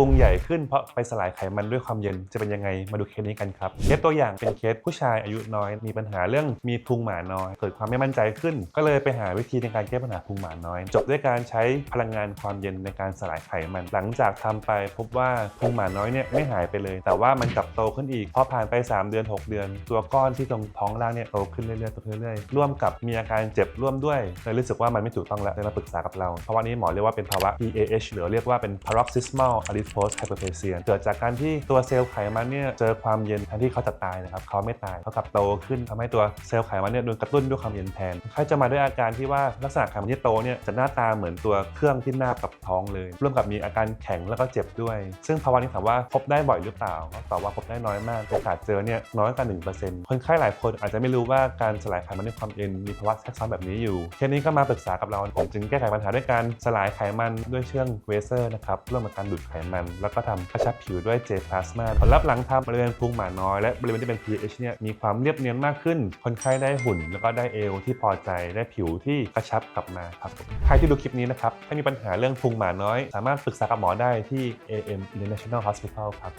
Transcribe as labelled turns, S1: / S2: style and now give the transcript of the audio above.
S1: พุงใหญ่ขึ้นเพราะไปสลายไขมันด้วยความเย็นจะเป็นยังไงมาดูเคสนี้กันครับเคสตัวอย่างเป็นเคสผู้ชายอายุน้อย มีปัญหาเรื่องมีพุงหมาน้อย เกิดความไม่มั่นใจขึ้น ก็เลยไปหาวิธีในการแก้ปัญหาพุงหมาน้อย จบด้วยการใช้พลังงานความเย็นในการสลายไขมัน หลังจากทำไปพบว่าพุงหมาน้อยเนี่ยไม่หายไปเลย แต่ว่ามันกลับโตขึ้นอีกพอผ่านไป 3 เดือน 6 เดือน ตัวก้อนที่ตรงท้องล่างเนี่ยโตขึ้นเรื่อยๆโตขึ้นเรื่อยๆร่วมกับมีอาการเจ็บร่วมด้วยเลยรู้สึกว่ามันไม่ถูกต้องแล้วเลยมาปรึกษากับเราภาวะนี้หมอเรียกว่าเป็นภาวะ PAH หรือเรียกว่าเป็น paroxysmal adipose hyperplasia เกิดจากการที่ตัวเซลล์ไขมันเนี่ยเจอความเย็นแทนที่เขาจะตายนะครับเขาไม่ตายเขากลับโตขึ้นทำให้ตัวเซลล์ไขมันเนี่ยโดนกระตุ้นด้วยความเย็นแทนเขาจะมาด้วยอาการที่ว่าลักษณะไขมันที่โตเนี่ยจะหน้าตาเหมือนตัวเครื่องที่หน้ากับท้องเลยร่วมกับมีอาการแข็งแล้วก็เจ็บด้วย ซึ่งภาวะนี้ถามว่าพบได้บ่อยหรือเปล่าตอบว่าพบได้น้อยมากโอกาสเจอเนี่ยน้อยกว่า1%คนไข้หลายคนอาจจะไม่รู้ว่าการสลายไขมันด้วยความเย็นมีภาวะแทรกซ้อนแบบนี้อยู่เคสนี้ก็มาปรึกษากับเราผมจึงแก้ไขปัญหาด้วยการสลายไขมันด้วยเชื่องเวเซอร์นะครับร่วมกับการดูดไขมันแล้วก็ทำกระชับผิวด้วยเจพลาสมาผลลัพธ์หลังทำบริเวณพุงหมาน้อยและบริเวณที่เป็น pH เนี่ยมีความเรียบเนียนมากขึ้น คนไข้ได้หุ่น แล้วก็ได้เอวที่พอใจได้ผิวที่กระชับกลับมาครับใครที่ดูคลิปนี้นะครับถ้ามีปัญหาเรื่องพุงหมาน้อย สามารถปรึกษากับหมอได้ที่ AM International Hospital ครับ